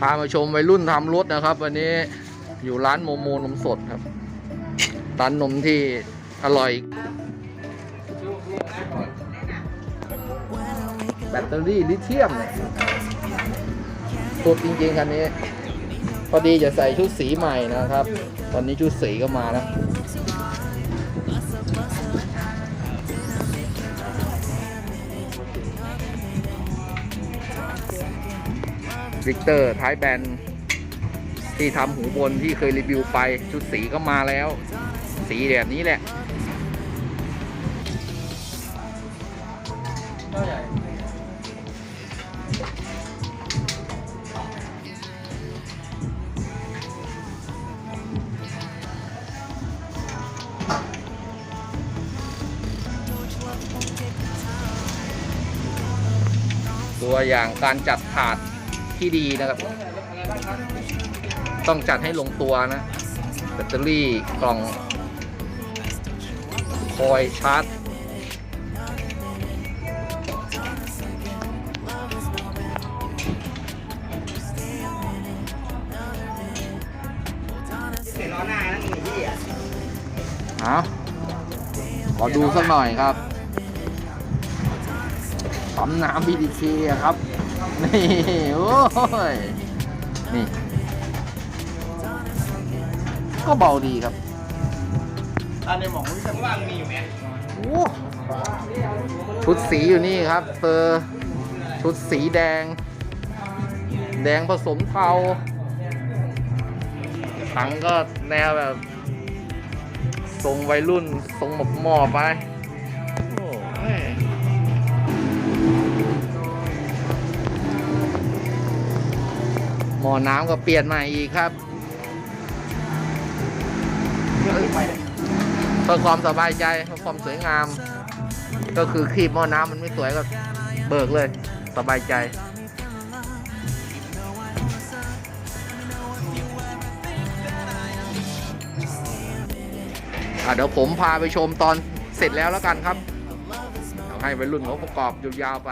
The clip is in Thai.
พามาชมวัยรุ่นทำรถนะครับ วันนี้อยู่ร้านโมโมนมสดครับร้านนมที่อร่อย แบตเตอรี่ลิเธียมเนี่ยสุดจริงๆคันนี้พอดีจะใส่ชุดสีใหม่นะครับ ตอนนี้ชุดสีก็มาแล้ วิกเตอร์ท้ายแบนที่ทำหูบนที่เคยรีวิวไป ชุดสีก็มาแล้ว สีแบบนี้แหละ ตัวอย่างการจัดถาด ที่ดีนะครับ ต้องจัดให้ลงตัวนะแบตเตอรี่กล่อง คอยชาร์จเสียล้อหน้านั่นนี่อะเอาขอดูสักหน่อยครับ ปั๊มน้ำบีดีเคครับ นี่โอ้ย นี่ ก็เบาดีครับอันในหมองวิศวะมีอยู่ไหมโอ้ชุดสีอยู่นี่ครับเฟอร์ชุดสีแดง แดงผสมเทาถังก็แนวแบบ ทรงวัยรุ่น ทรงหมอบหมอบไป โอ้ย หมอน้ำก็เปลี่ยนใหม่อีกครับ เพื่อความสบายใจเพื่อความสวยงาม ก็คือครีบหม้อน้ำมันไม่สวยก็เบิกเลยสบายใจอะเดี๋ยวผมพาไปชมตอนเสร็จแล้วแล้วกันครับเดี๋ยวให้วัยรุ่นเขาประกอบยาวๆไป